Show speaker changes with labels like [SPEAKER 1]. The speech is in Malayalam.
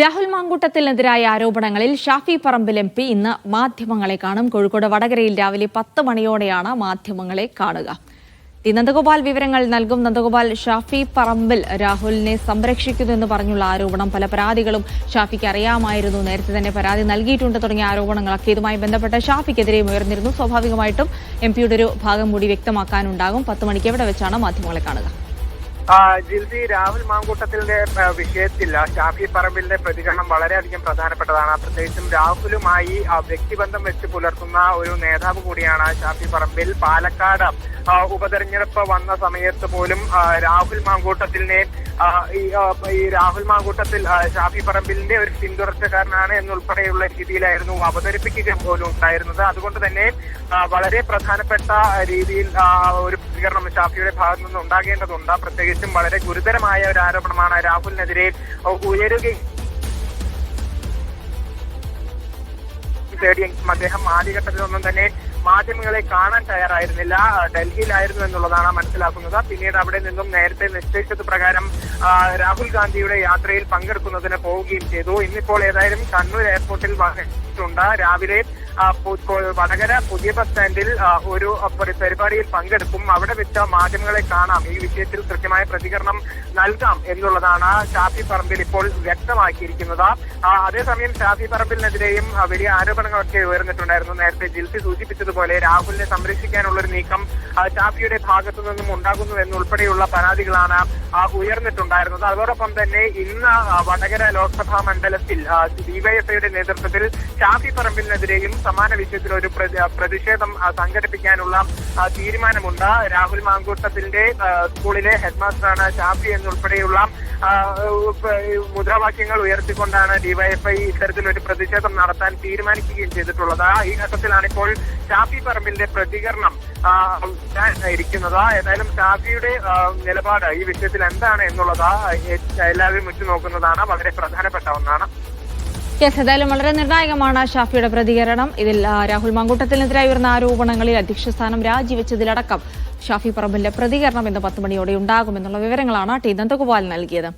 [SPEAKER 1] രാഹുൽ മാങ്കൂട്ടത്തിനെതിരായ ആരോപണങ്ങളിൽ ഷാഫി പറമ്പിൽ എം പി ഇന്ന് മാധ്യമങ്ങളെ കാണും. കോഴിക്കോട് വടകരയിൽ രാവിലെ പത്ത് മണിയോടെയാണ് മാധ്യമങ്ങളെ കാണുക. ടി നന്ദഗോപാൽ വിവരങ്ങൾ നൽകും. നന്ദഗോപാൽ ഷാഫി പറമ്പിൽ രാഹുലിനെ സംരക്ഷിക്കുന്നു എന്ന് പറഞ്ഞുള്ള ആരോപണം പല പരാതികളും ഷാഫിക്ക് അറിയാമായിരുന്നു. നേരത്തെ തന്നെ പരാതി നൽകിയിട്ടുണ്ട് തുടങ്ങിയ ആരോപണങ്ങളൊക്കെ ഇതുമായി ബന്ധപ്പെട്ട് ഷാഫിക്കെതിരെയും ഉയർന്നിരുന്നു. സ്വാഭാവികമായിട്ടും എം പിയുടെ ഒരു ഭാഗം കൂടി വ്യക്തമാക്കാനുണ്ടാകും. പത്ത് മണിക്ക് എവിടെ വെച്ചാണ് മാധ്യമങ്ങളെ കാണുക?
[SPEAKER 2] ആ, ജിൽസി രാഹുൽ മാങ്കൂട്ടത്തിന്റെ വിഷയത്തിൽ ഷാഫി പറമ്പിലിന്റെ പ്രതികരണം വളരെയധികം പ്രധാനപ്പെട്ടതാണ്. പ്രത്യേകിച്ചും രാഹുലുമായി വ്യക്തിബന്ധം വെച്ച് പുലർത്തുന്ന ഒരു നേതാവ് കൂടിയാണ് ഷാഫി പറമ്പിൽ. പാലക്കാട് ഉപതെരഞ്ഞെടുപ്പ് വന്ന സമയത്ത് പോലും രാഹുൽ മാങ്കൂട്ടത്തിനെ ഈ രാഹുൽ മാങ്കൂട്ടത്തിൽ ഷാഫി പറമ്പിലിന്റെ ഒരു പിന്തുടർച്ചക്കാരനാണ് എന്നുൾപ്പെടെയുള്ള രീതിയിലായിരുന്നു അവതരിപ്പിക്കുക പോലും ഉണ്ടായിരുന്നത്. അതുകൊണ്ട് തന്നെ വളരെ പ്രധാനപ്പെട്ട രീതിയിൽ ഒരു പ്രതികരണം ഷാഫിയുടെ ഭാഗത്തു നിന്ന് ഉണ്ടാകേണ്ടതുണ്ട്. പ്രത്യേകിച്ചും വളരെ ഗുരുതരമായ ഒരു ആരോപണമാണ് രാഹുലിനെതിരെ ഉയരുകയും തേടിയെങ്കിലും അദ്ദേഹം ആദ്യഘട്ടത്തിലൊന്നും തന്നെ മാധ്യമങ്ങളെ കാണാൻ തയ്യാറായിരുന്നില്ല. ഡൽഹിയിലായിരുന്നു എന്നുള്ളതാണ് മനസ്സിലാക്കുന്നത്. പിന്നീട് അവിടെ നിന്നും നേരത്തെ നിശ്ചയിച്ചത് പ്രകാരം രാഹുൽ ഗാന്ധിയുടെ യാത്രയിൽ പങ്കെടുക്കുന്നതിന് പോവുകയും ചെയ്തു. ഇന്നിപ്പോൾ ഏതായാലും കണ്ണൂർ എയർപോർട്ടിൽ വന്നിട്ടുണ്ട്. രാവിലെ വടകര പുതിയ ബസ് സ്റ്റാൻഡിൽ ഒരു പരിപാടിയിൽ പങ്കെടുക്കും. അവിടെ വെച്ച മാധ്യമങ്ങളെ കാണാം. ഈ വിഷയത്തിൽ കൃത്യമായ പ്രതികരണം നൽകാം എന്നുള്ളതാണ് ഷാഫി പറമ്പിൽ ഇപ്പോൾ വ്യക്തമാക്കിയിരിക്കുന്നത്. അതേസമയം ഷാഫി പറമ്പിലിനെതിരെയും വലിയ ആരോപണങ്ങളൊക്കെ ഉയർന്നിട്ടുണ്ടായിരുന്നു. നേരത്തെ ജിൽസി സൂചിപ്പിച്ചതുപോലെ രാഹുലിനെ സംരക്ഷിക്കാനുള്ള ഒരു നീക്കം ചാപ്പിയുടെ ഭാഗത്തു നിന്നും ഉണ്ടാകുന്നു എന്നുൾപ്പെടെയുള്ള പരാതികളാണ് ഉയർന്നിട്ടുണ്ടായിരുന്നത്. അതോടൊപ്പം തന്നെ ഇന്ന് വടകര ലോക്സഭാ മണ്ഡലത്തിൽ ഡിവൈഎഫ്ഐയുടെ നേതൃത്വത്തിൽ ഷാഫി പറമ്പിലിനെതിരെയും സമാന വിഷയത്തിൽ ഒരു പ്രതി- പ്രതിഷേധം സംഘടിപ്പിക്കാനുള്ള തീരുമാനമുണ്ട്. രാഹുൽ മാങ്കൂട്ടത്തിന്റെ സ്കൂളിലെ ഹെഡ്മാസ്റ്ററാണ് ഷാഫി എന്നുൾപ്പെടെയുള്ള മുദ്രാവാക്യങ്ങൾ ഉയർത്തിക്കൊണ്ടാണ് ഡിവൈഎഫ്ഐ ഇത്തരത്തിലൊരു പ്രതിഷേധം നടത്താൻ തീരുമാനിക്കുകയും ചെയ്തിട്ടുള്ളത്. ഈ ഘട്ടത്തിലാണ് ഇപ്പോൾ ഷാഫി പറമ്പിന്റെ പ്രതികരണം ഇരിക്കുന്നത്. ഏതായാലും ഷാഫിയുടെ നിലപാട് ഈ വിഷയത്തിൽ എന്താണ് എന്നുള്ളത് എല്ലാവരും ഉറ്റുനോക്കുന്നതാണ്. വളരെ പ്രധാനപ്പെട്ട ഒന്നാണ്.
[SPEAKER 1] യെസ് ഏതായാലും വളരെ നിർണായകമാണ് ഷാഫിയുടെ പ്രതികരണം. ഇതിൽ രാഹുൽ മങ്കൂട്ടത്തിനെതിരായി ഉയർന്ന ആരോപണങ്ങളിൽ അധ്യക്ഷ സ്ഥാനം രാജിവെച്ചതിലടക്കം ഷാഫി പറമ്പിന്റെ പ്രതികരണം ഇന്ന് പത്ത് മണിയോടെ ഉണ്ടാകുമെന്നുള്ള വിവരങ്ങളാണ് ടി നന്ദഗോപാൽ നൽകിയത്.